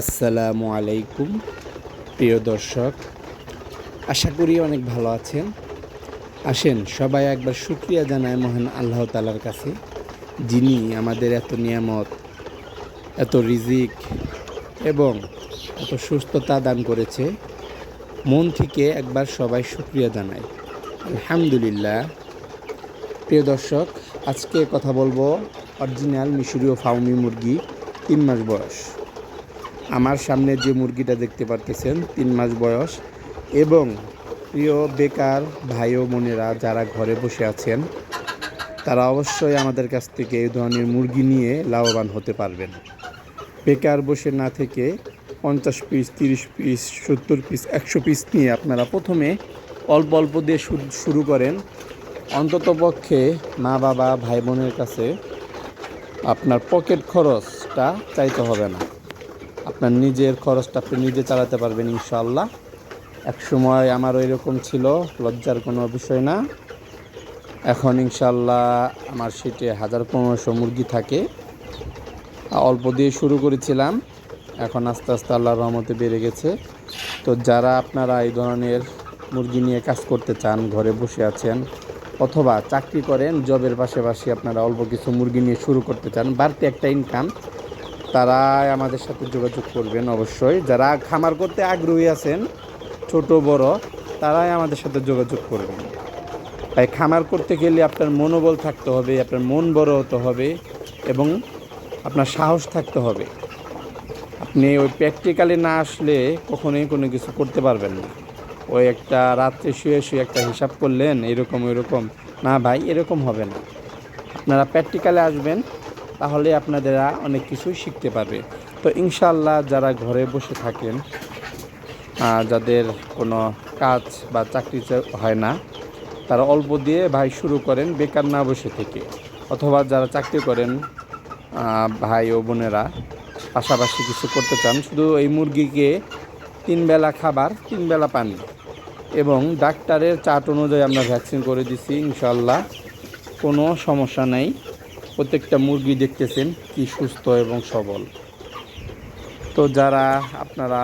আসসালামু আলাইকুম, প্রিয় দর্শক। আশা করি অনেক ভালো আছেন। আসেন, সবাই একবার শুক্রিয়া জানায় মহান আল্লাহ তালার কাছে, যিনি আমাদের এত নিয়ামত, এত রিজিক এবং এত সুস্থতা দান করেছে। মন থেকে একবার সবাই শুক্রিয়া জানায় আলহামদুলিল্লাহ। প্রিয় দর্শক, আজকে কথা বলব অরিজিনাল মিশরীয় ফাউমি মুরগি, তিন মাস বয়স। আমার সামনে যে মুরগিটা দেখতে পারতেছেন, তিন মাস বয়স, এবং প্রিয় বেকার ভাই ও বোনেরা যারা ঘরে বসে আছেন, তারা অবশ্যই আমাদের কাছ থেকে এই ধরনের মুরগি নিয়ে লাভবান হতে পারবেন। বেকার বসে না থেকে পঞ্চাশ পিস, তিরিশ পিস, সত্তর পিস, একশো পিস নিয়ে আপনারা প্রথমে অল্প অল্প দিয়ে শুরু- করেন। অন্ততপক্ষে মা বাবা, ভাই বোনের কাছে আপনার পকেট খরচটা চাইতে হবে না। আপনার নিজের খরচটা আপনি নিজে চালাতে পারবেন ইনশাল্লাহ এক সময় আমার ওই রকম ছিল, লজ্জার কোনো বিষয় না। এখন ইনশাল্লাহ আমার সেটে হাজার পনেরোশো মুরগি থাকে। অল্প দিয়ে শুরু করেছিলাম, এখন আস্তে আস্তে আল্লাহর রহমতে বেড়ে গেছে। তো যারা আপনারা এই ধরনের মুরগি নিয়ে কাজ করতে চান, ঘরে বসে আছেন অথবা চাকরি করেন, জবের পাশাপাশি আপনারা অল্প কিছু মুরগি নিয়ে শুরু করতে চান, বাড়তি একটা ইনকাম তারাই আমাদের সাথে যোগাযোগ করবেন অবশ্যই। যারা খামার করতে আগ্রহী আছেন, ছোট, বড়, তারাই আমাদের সাথে যোগাযোগ করবেন। তাই খামার করতে গেলে আপনার মনোবল থাকতে হবে, আপনার মন বড় হতে হবে এবং আপনার সাহস থাকতে হবে। আপনি ওই প্র্যাকটিক্যালি না আসলে কখনোই কোনো কিছু করতে পারবেন না। ওই একটা রাত্রে শুয়ে শুয়ে একটা হিসাব করলেন, এরকম এরকম না ভাই, এরকম হবে না। আপনারা প্র্যাকটিক্যালে আসবেন তাহলে আপনাদেরা অনেক কিছুই শিখতে পারবে। তো ইনশাল্লাহ যারা ঘরে বসে থাকেন যাদের কোনো কাজ বা চাকরি হয় না, তারা অল্প দিয়ে ভাই শুরু করেন বেকার না বসে থেকে। অথবা যারা চাকরি করেন ভাই ও বোনেরা পাশাপাশি কিছু করতে চান, শুধু এই মুরগিকে তিন বেলা খাবার, তিন বেলা পানি এবং ডাক্তারের চার্ট অনুযায়ী আমরা ভ্যাকসিন করে দিছি ইনশাল্লাহ কোনো সমস্যা নেই। প্রত্যেকটা মুরগি দেখতেছেন কি সুস্থ এবং সবল। তো যারা আপনারা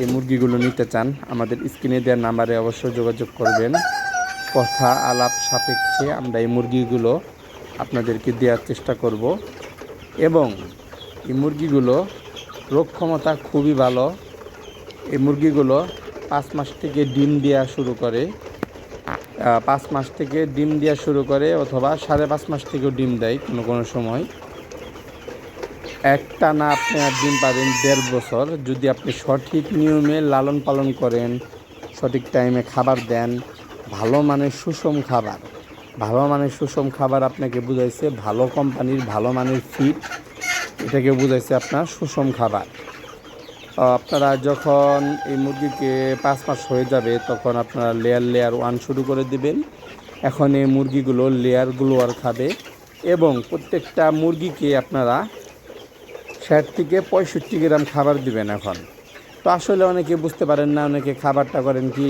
এই মুরগিগুলো নিতে চান, আমাদের স্ক্রিনে দেওয়ার নাম্বারে অবশ্যই যোগাযোগ করবেন। কথা আলাপ সাপেক্ষে আমরা এই মুরগিগুলো আপনাদেরকে দেওয়ার চেষ্টা করব। এবং এই মুরগিগুলো রোগ ক্ষমতা খুবই ভালো। এই মুরগিগুলো পাঁচ মাস থেকে ডিম দেওয়া শুরু করে। পাঁচ মাস থেকে ডিম দেওয়া শুরু করে অথবা সাড়ে পাঁচ মাস থেকেও ডিম দেয় কোনো কোনো সময়। একটা না আপনি ডিম পাবেন দেড় বছর। যদি আপনি সঠিক নিয়মে লালন পালন করেন, সঠিক টাইমে খাবার দেন, ভালো মানের সুষম খাবার, ভালো মানের সুষম খাবার আপনাকে বুঝাইছে, ভালো কোম্পানির ভালো মানের ফিড এটাকে বুঝাইছে আপনার সুষম খাবার। আপনারা যখন এই মুরগিকে পাঁচ মাস হয়ে যাবে, তখন আপনারা লেয়ার লেয়ার ওয়ান শুরু করে দিবেন। এখন এই মুরগিগুলো লেয়ারগুলো আর খাবে এবং প্রত্যেকটা মুরগিকে আপনারা ষাট থেকে পঁয়ষট্টি গ্রাম খাবার দিবেন এখন। তো আসলে অনেকে বুঝতে পারেন না, অনেকে খাবারটা করেন কি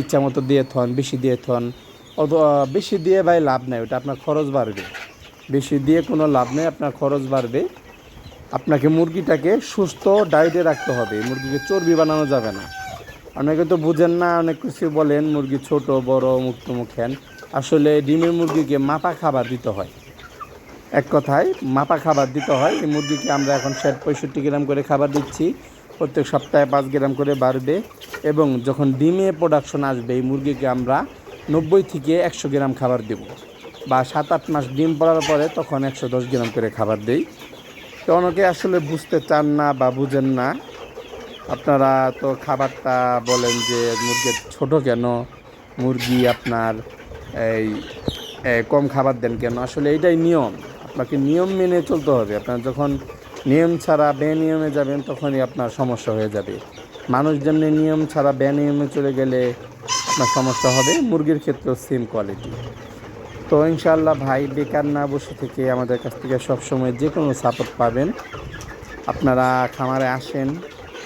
ইচ্ছা মতো দিয়ে থন, বেশি দিয়ে থন অত বেশি দিয়ে ভাই লাভ নেই, ওটা আপনার খরচ বাড়বে। বেশি দিয়ে কোনো লাভ নেই, আপনার খরচ বাড়বে। আপনাকে মুরগিটাকে সুস্থ, ডায়েটে রাখতে হবে। মুরগিকে চর্বি বানানো যাবে না। অনেকে তো বুঝেন না, অনেক কিছু বলেন, মুরগি ছোট, বড় মুক্ত মুখেন আসলে ডিমের মুরগিকে মাপা খাবার দিতে হয়। এক কথায়, মাপা খাবার দিতে হয়। এই মুরগিকে আমরা এখন ষাট পঁয়ষট্টি গ্রাম করে খাবার দিচ্ছি। প্রত্যেক সপ্তাহে পাঁচ গ্রাম করে বাড়বে এবং যখন ডিমে প্রোডাকশন আসবে, এই মুরগিকে আমরা নব্বই থেকে একশো গ্রাম খাবার দেব। বা সাত আট মাস ডিম পড়ার পরে তখন একশো দশ গ্রাম করে খাবার দেই। তো অনেকে আসলে বুঝতে চান না বা বুঝেন না। আপনারা তো খাবারটা বলেন যে মুরগির ছোট কেন? মুরগি আপনার এই কম খাবার দেন কেন? আসলে এইটাই নিয়ম। আপনাকে নিয়ম মেনে চলতে হবে। আপনার যখন নিয়ম ছাড়া বেনিয়মে যাবেন, তখনই আপনার সমস্যা হয়ে যাবে। মানুষ যেমনি নিয়ম ছাড়া বেনিয়মে চলে গেলে আপনার সমস্যা হবে। মুরগির ক্ষেত্রেও সেম কোয়ালিটি তো ইনশাআল্লাহ ভাই, বেকার না বসে থেকে আমাদের কাছ থেকে সবসময় যে কোনো সাপোর্ট পাবেন। আপনারা খামারে আসেন,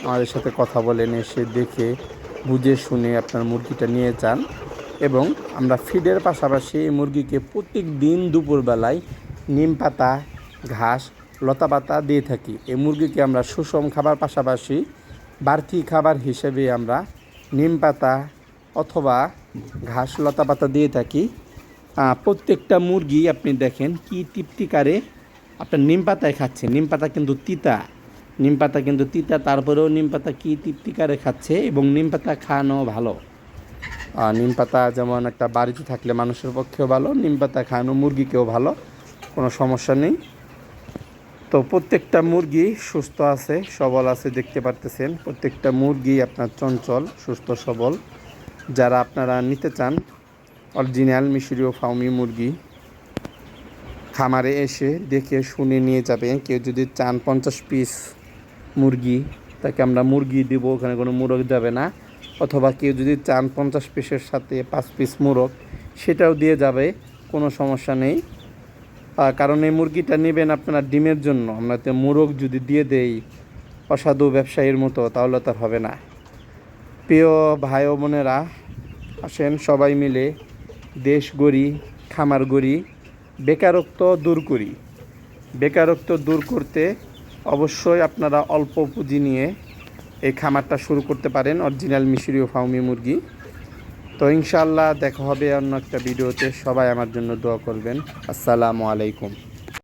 আমাদের সাথে কথা বলেন, এসে দেখে, বুঝে শুনে আপনার মুরগিটা নিয়ে যান এবং আমরা ফিডের পাশাপাশি এই মুরগিকে প্রত্যেক দিন দুপুরবেলায় নিম পাতা, ঘাস লতাপাতা দিয়ে থাকি। এই মুরগিকে আমরা সুষম খাবার পাশাপাশি বাড়তি খাবার হিসেবে আমরা নিম পাতা অথবা ঘাস, লতা পাতা দিয়ে থাকি। প্রত্যেকটা মুরগি আপনি দেখেন কি তৃপ্তিকারে আপনার নিম পাতায় খাচ্ছে, নিম পাতা কিন্তু তিতা। নিম পাতা কিন্তু তিতা, তারপরেও নিম পাতা কী তৃপ্তিকারে খাচ্ছে এবং নিম পাতা খাওয়ানো ভালো। নিম পাতা যেমন একটা বাড়িতে থাকলে মানুষের পক্ষেও ভালো, নিম পাতা খাওয়ানো মুরগিকেও ভালো, কোনো সমস্যা নেই। তো প্রত্যেকটা মুরগি সুস্থ আছে, সবল আছে, দেখতে পারতেছেন। প্রত্যেকটা মুরগি আপনার চঞ্চল, সুস্থ, সবল। যারা আপনারা নিতে চান অরিজিনাল মিশরীয় ফাউমি মুরগি। খামারে এসে দেখে শুনে নিয়ে যাবে, কেউ যদি চান পঞ্চাশ পিস মুরগি, তাকে আমরা মুরগি দিব, ওখানে কোনো মুরগ যাবে না। অথবা কেউ যদি চান পঞ্চাশ পিসের সাথে পাঁচ পিস মুরগ, সেটাও দিয়ে যাবে, কোনো সমস্যা নেই। কারণ এই মুরগিটা নেবেন আপনারা ডিমের জন্য, আমরা তো মুরগ যদি দিয়ে দেই অসাধু ব্যবসায়ীর মতো, তাহলে তার হবে না। প্রিয় ভাই বোনেরা, আসেন সবাই মিলে দেশ গড়ি খামার গড়ি বেকারত্ব দূর করি। বেকারত্ব দূর করতে অবশ্যই আপনারা অল্প পুঁজি নিয়ে এই খামারটা শুরু করতে পারেন, অরিজিনাল মিশরীয় ফাউমি মুরগি। তো ইনশাল্লাহ দেখা হবে অন্য একটা ভিডিওতে। সবাই আমার জন্য দোয়া করবেন। আসসালামু আলাইকুম।